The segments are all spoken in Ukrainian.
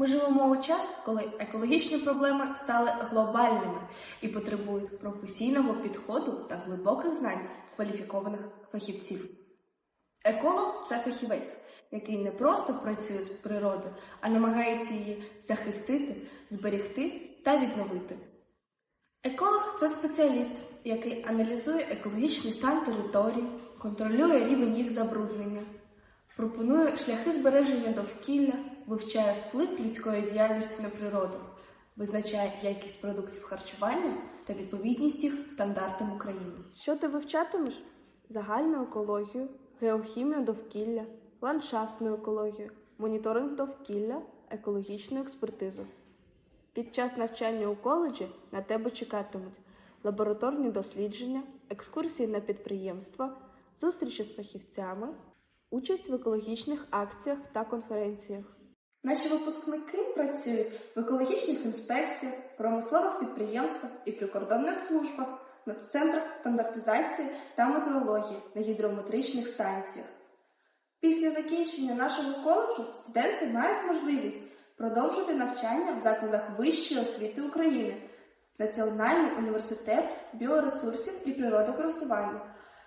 Ми живемо у час, коли екологічні проблеми стали глобальними і потребують професійного підходу та глибоких знань кваліфікованих фахівців. Еколог це фахівець, який не просто працює з природою, а намагається її захистити, зберегти та відновити. Еколог це спеціаліст, який аналізує екологічний стан територій, контролює рівень їх забруднення, пропонує шляхи збереження довкілля, вивчає вплив людської діяльності на природу, визначає якість продуктів харчування та відповідність їх стандартам України. Що ти вивчатимеш? Загальну екологію, геохімію довкілля, ландшафтну екологію, моніторинг довкілля, екологічну експертизу. Під час навчання у коледжі на тебе чекатимуть лабораторні дослідження, екскурсії на підприємства, зустрічі з фахівцями, участь в екологічних акціях та конференціях. Наші випускники працюють в екологічних інспекціях, промислових підприємствах і прикордонних службах, в центрах стандартизації та метрології на гідрометричних станціях. Після закінчення нашого коледжу студенти мають можливість продовжити навчання в закладах вищої освіти України, Національний університет біоресурсів і природокористування,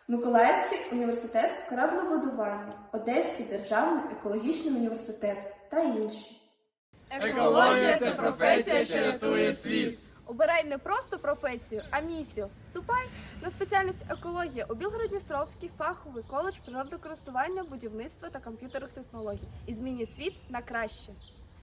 Миколаївський університет кораблебудування, Одеський державний екологічний університет та інші. Екологія це професія, що рятує світ. Обирай не просто професію, а місію. Вступай на спеціальність екологія у Білгород-Дністровський фаховий коледж природокористування, будівництва та комп'ютерних технологій і змінюй світ на краще.